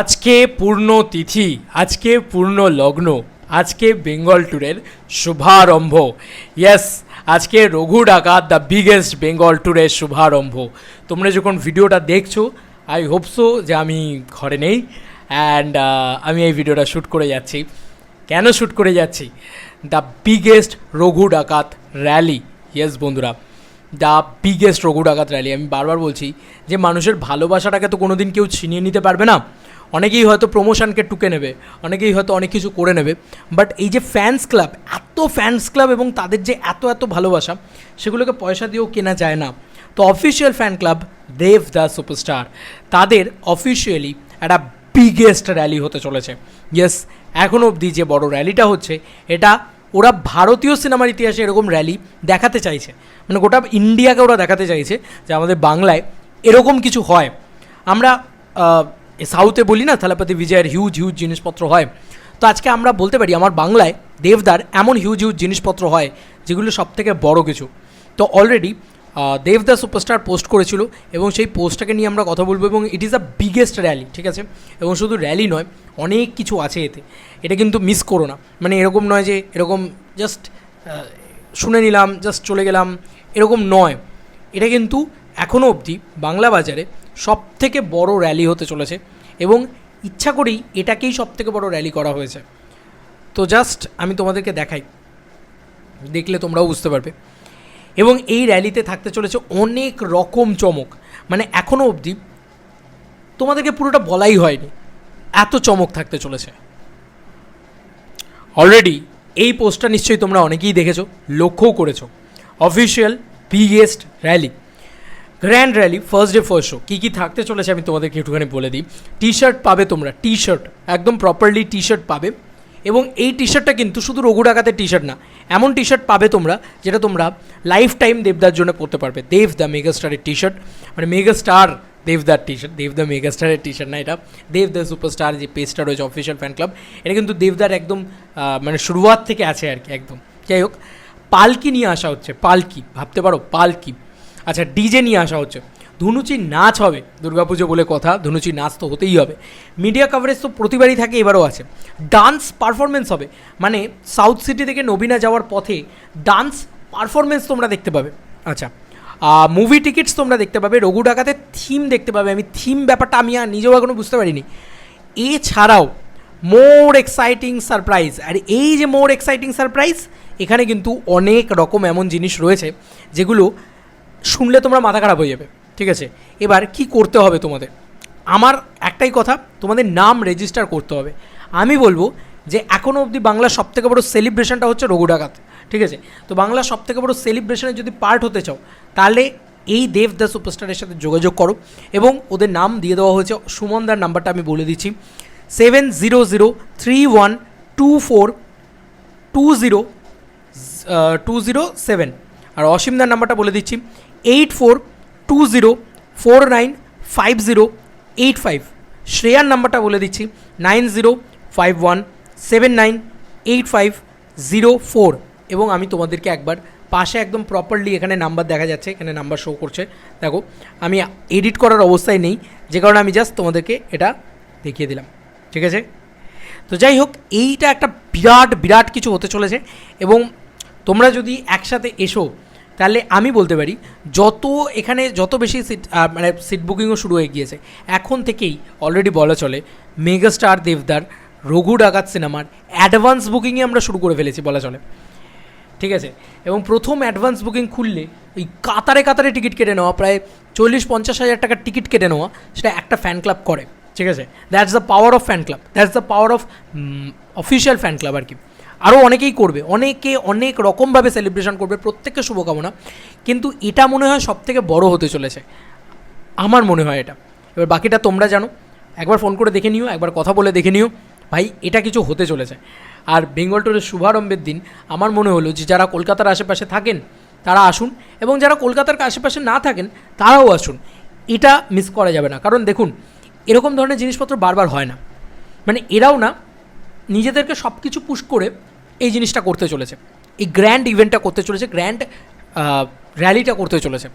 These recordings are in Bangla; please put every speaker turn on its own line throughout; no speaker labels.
আজকে পূর্ণ তিথি, আজকে পূর্ণ লগ্ন, আজকে বেঙ্গল ট্যুরের শুভারম্ভ। ইয়েস আজকে রঘু ডাকাত দ্য বিগেস্ট বেঙ্গল ট্যুরের শুভারম্ভ। তোমরা যখন ভিডিওটা দেখছ আই হোপসো যে আমি ঘরে নেই অ্যান্ড আমি এই ভিডিওটা শ্যুট করে যাচ্ছি। কেন শ্যুট করে যাচ্ছি? The biggest Raghu Dakat rally yes বন্ধুরা the biggest Raghu Dakat rally আমি বারবার বলছি যে মানুষের ভালোবাসাটাকে তো কোনো দিন কেউ ছিনিয়ে নিতে পারবে না। অনেকেই হয়তো প্রমোশনকে টুকে নেবে, অনেকেই হয়তো অনেক কিছু করে নেবে বাট এই যে ফ্যান্স ক্লাব এত ফ্যান্স ক্লাব এবং তাদের যে এত এত ভালোবাসা, সেগুলোকে পয়সা দিয়েও কেনা যায় না। তো official fan club Dev the superstar তাদের অফিসিয়ালি একটা বিগেস্ট র্যালি হতে চলেছে। ইয়েস এখনও অবধি যে বড় র্যালিটা হচ্ছে, এটা ওরা ভারতীয় সিনেমার ইতিহাসে এরকম র্যালি দেখাতে চাইছে। মানে গোটা ইন্ডিয়াকে ওরা দেখাতে চাইছে যে আমাদের বাংলায় এরকম কিছু হয়। আমরা সাউথে বলি না থালাপতি বিজয়ের হিউজ হিউজ জিনিসপত্র হয়। তো আজকে আমরা বলতে পারি, আমার বাংলায় দেবদার এমন হিউজ হিউজ জিনিসপত্র হয়, যেগুলো সব থেকে বড় কিছু। তো অলরেডি দেবদা সুপারস্টার পোস্ট করেছিল এবং সেই পোস্টটাকে নিয়ে আমরা কথা বলব এবং it is the biggest rally ঠিক আছে? এবং শুধু র্যালি নয়, অনেক কিছু আছে এতে। এটা কিন্তু মিস করো না। মানে এরকম নয় যে এরকম জাস্ট শুনে নিলাম জাস্ট চলে গেলাম, এরকম নয়। এটা কিন্তু এখনও অবধি বাংলা বাজারে সব থেকে বড় র্যালি হতে চলেছে। এবং ইচ্ছা করেই এটাকেই সব থেকে বড় র্যালি করা হয়েছে। তো জাস্ট আমি তোমাদেরকে দেখাই। দেখলে তোমরাও বুঝতে পারবে। এবং এই র্যালিতে থাকতে চলেছে অনেক রকম চমক। মানে এখনও অবধি তোমাদেরকে পুরোটা বলাই হয়নি। এত চমক থাকতে চলেছে। অলরেডি এই পোস্টটা নিশ্চয়ই তোমরা অনেকেই দেখেছ, লক্ষ্যও করেছ। Official biggest rally grand rally first day first show কী কী থাকতে চলেছে আমি তোমাদেরকে একটুখানি বলে দিই। টি শার্ট পাবে তোমরা টি শার্ট একদম প্রপারলি টি শার্ট পাবে। এবং এই টি শার্টটা কিন্তু শুধু রঘু ডাকাতের টি শার্ট না, এমন টি শার্ট পাবে তোমরা যেটা তোমরা লাইফ টাইম দেবদার জন্য পরতে পারবে। দেব দ্য মেগা স্টারের টি শার্ট মানে মেগা স্টার দেবদার T shirt Dev the mega স্টারের টি শার্ট না এটা। দেব দ্য সুপারস্টার যে পেজটা রয়েছে অফিসিয়াল ফ্যান ক্লাব এটা কিন্তু দেবদার একদম মানে শুরুয়াত থেকে আছে আর কি, একদম। যাই হোক, পালকি নিয়ে আসা হচ্ছে, পালকি, ভাবতে পারো, পালকি। আচ্ছা ডিজে নিয়ে আসা হচ্ছে। ধুনুচি নাচ হবে, দুর্গাপুজো বলে কথা, ধুনুচি নাচ তো হতেই হবে। মিডিয়া কভারেজ তো প্রতিবারই থাকে, এবারও আছে। ডান্স পারফরমেন্স হবে মানে সাউথ সিটি থেকে নবীনা যাওয়ার পথে ডান্স পারফরমেন্স তোমরা দেখতে পাবে। আচ্ছা মুভি টিকিটস তোমরা দেখতে পাবে, রঘু ডাকাতের থিম দেখতে পাবে। আমি থিম ব্যাপারটা আমি আর নিজেও এখনও বুঝতে পারিনি। এছাড়াও মোর এক্সাইটিং সারপ্রাইজ আর এই যে মোর এক্সাইটিং সারপ্রাইজ এখানে কিন্তু অনেক রকম এমন জিনিস রয়েছে, যেগুলো শুনলে তোমরা মাথা খারাপ হয়ে যাবে, ঠিক আছে? এবার কি করতে হবে তোমাদের? আমার একটাই কথা, তোমাদের নাম রেজিস্টার করতে হবে। আমি বলব যে এখনও অবধি বাংলার সবথেকে বড় সেলিব্রেশনটা হচ্ছে রঘু ডাকাত ঠিক আছে? তো বাংলার সবথেকে বড় সেলিব্রেশনে যদি পার্ট হতে চাও, তাহলে এই দেব দ্য সুপারস্টারের সাথে যোগাযোগ করো এবং ওদের নাম দিয়ে দেওয়া হয়েছে সুমনদার নাম্বারটা আমি বলে দিচ্ছি। Seven zero zero three one two four two zero two zero seven আর অসীমদার নাম্বারটা বলে দিচ্ছি। Eight four two zero four nine five zero eight five শ্রেয়ার নাম্বারটা বলে দিচ্ছি nine zero five one seven nine eight five zero four এবং আমি তোমাদেরকে একবার পাশে একদম প্রপারলি এখানে নাম্বার দেখা যাচ্ছে, এখানে নাম্বার শো করছে। দেখো, আমি এডিট করার অবস্থায় নেই, যে কারণে আমি জাস্ট তোমাদেরকে এটা দেখিয়ে দিলাম। ঠিক আছে? তো যাই হোক, এইটা একটা বিরাট বিরাট কিছু হতে চলেছে। এবং তোমরা যদি একসাথে এসো তাহলে আমি বলতে পারি, যত এখানে যত বেশি সিট মানে সিট বুকিংও শুরু হয়ে গিয়েছে, এখন থেকেই অলরেডি বলা চলে মেগাস্টার দেবদার রঘু ডাকাত সিনেমার অ্যাডভান্স বুকিংই আমরা শুরু করে ফেলেছি বলা চলে। ঠিক আছে? এবং প্রথম অ্যাডভান্স বুকিং খুললে ওই কাতারে কাতারে টিকিট কেটে নেওয়া, প্রায় চল্লিশ পঞ্চাশ হাজার টাকার টিকিট কেটে নেওয়া, সেটা একটা ফ্যান ক্লাব করে। ঠিক আছে? That's the power of fan club that's the power of official fan club আর কি। আরও অনেকেই করবে, অনেকে অনেক রকমভাবে সেলিব্রেশন করবে, প্রত্যেককে শুভকামনা। কিন্তু এটা মনে হয় সব থেকে বড় হতে চলেছে। আমার মনে হয় এটা। এবার বাকিটা তোমরা জানো। একবার ফোন করে দেখে নিও, একবার কথা বলে দেখে নিও। ভাই, এটা কিছু হতে চলেছে। আর বেঙ্গল টুরের শুভারম্ভের দিন, আমার মনে হলো যে যারা কলকাতার আশেপাশে থাকেন, তারা আসুন। এবং যারা কলকাতার আশেপাশে না থাকেন, তারাও আসুন। এটা মিস করা যাবে না। কারণ দেখুন, এরকম ধরনের জিনিসপত্র বারবার হয় না। মানে এরাও না, নিজেদেরকে সব কিছু পুশ করে এই জিনিসটা করতে চলেছে। এই গ্র্যান্ড ইভেন্টটা করতে চলেছে গ্র্যান্ড র্যালিটা করতে চলেছে।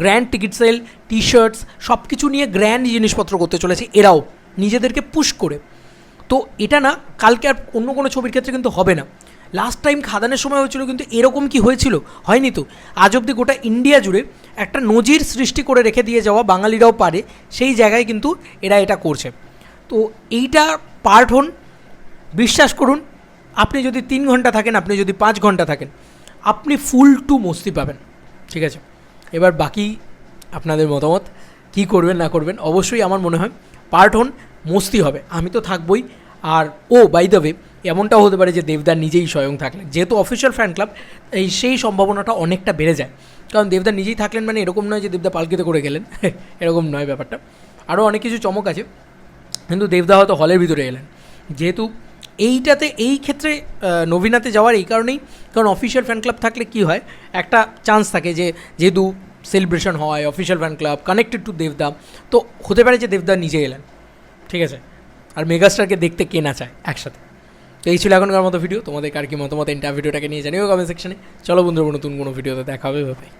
Grand ticket sale T shirts সব কিছু নিয়ে গ্র্যান্ড জিনিসপত্র করতে চলেছে, এরাও নিজেদেরকে পুশ করে। তো এটা না, কালকে আর অন্য কোনো ছবির ক্ষেত্রে কিন্তু হবে না। লাস্ট টাইম খাদানের সময় হয়েছিল কিন্তু এরকম কি হয়েছিল? হয়নি তো। আজ অবধি গোটা ইন্ডিয়া জুড়ে একটা নজির সৃষ্টি করে রেখে দিয়ে যাওয়া বাঙালিরাও পারে, সেই জায়গায় কিন্তু এরা এটা করছে। তো এইটা পার্ট হন, বিশ্বাস করুন আপনি যদি তিন ঘণ্টা থাকেন, আপনি যদি পাঁচ ঘণ্টা থাকেন, আপনি ফুল টু মস্তি পাবেন। ঠিক আছে? এবার বাকি আপনাদের মতামত, কি করবেন, না করবেন, অবশ্যই আমার মনে হয় পার্ট হন মস্তি হবে। আমি তো থাকবই। আর, ও বাই দ্য ওয়ে এমনটাও হতে পারে যে দেবদার নিজেই স্বয়ং থাকলেন। যেহেতু অফিসিয়াল ফ্যান ক্লাব এই সেই সম্ভাবনাটা অনেকটা বেড়ে যায়। কারণ দেবদার নিজেই থাকলেন মানে এরকম নয় যে দেবদা পালকিতে করে গেলেন। এরকম নয় ব্যাপারটা। আরও অনেক কিছু চমক আছে। কিন্তু দেবদা হয়তো হলের ভিতরে এলেন। যেহেতু এইটাতে, এই ক্ষেত্রে নবীনাতে যাওয়ার এই কারণেই, কারণ অফিসিয়াল ফ্যান ক্লাব থাকলে কি হয়, একটা চান্স থাকে যে, যেহেতু সেলিব্রেশন হয় official fan club connected to দেবদা তো হতে পারে যে দেবদা নিজে এলেন, ঠিক আছে? আর মেগাস্টারকে দেখতে কে না চায়, একসাথে। তো এই ছিল এখনকার মতো ভিডিও তোমাদের কার কি মতামত ইন্টার ভিডিওটাকে নিয়ে জানিও কমেন্ট সেকশনে চলো বন্ধুরা, নতুন কোনো ভিডিওতে দেখা হবে ভাই